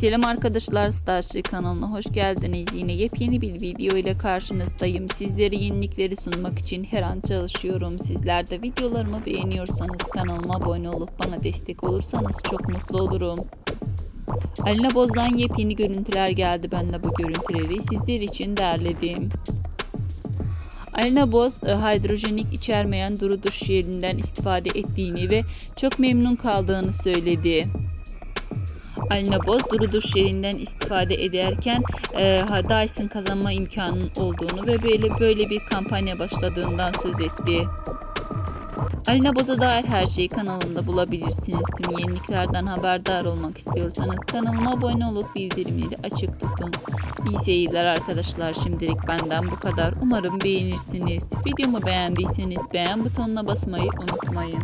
Selam arkadaşlar Starship kanalına hoş geldiniz. Yine yepyeni bir video ile karşınızdayım. Sizlere yenilikleri sunmak için her an çalışıyorum. Sizler de videolarımı beğeniyorsanız kanalıma abone olup bana destek olursanız çok mutlu olurum. Alina Boz'dan yepyeni görüntüler geldi. Ben de bu görüntüleri sizler için derledim. Alina Boz, e, hidrojenik içermeyen duru duş jelinden istifade ettiğini ve çok memnun kaldığını söyledi. Alina Boz duru duş jelinden istifade ederken e, Dyson kazanma imkanının olduğunu ve böyle böyle bir kampanya başladığından söz etti. Alina Boz'a dair her şeyi kanalımda bulabilirsiniz. Tüm yeniliklerden haberdar olmak istiyorsanız kanalıma abone olup bildirimleri açık tutun. İyi seyirler arkadaşlar. Şimdilik benden bu kadar. Umarım beğenirsiniz. Videomu beğendiyseniz beğen butonuna basmayı unutmayın.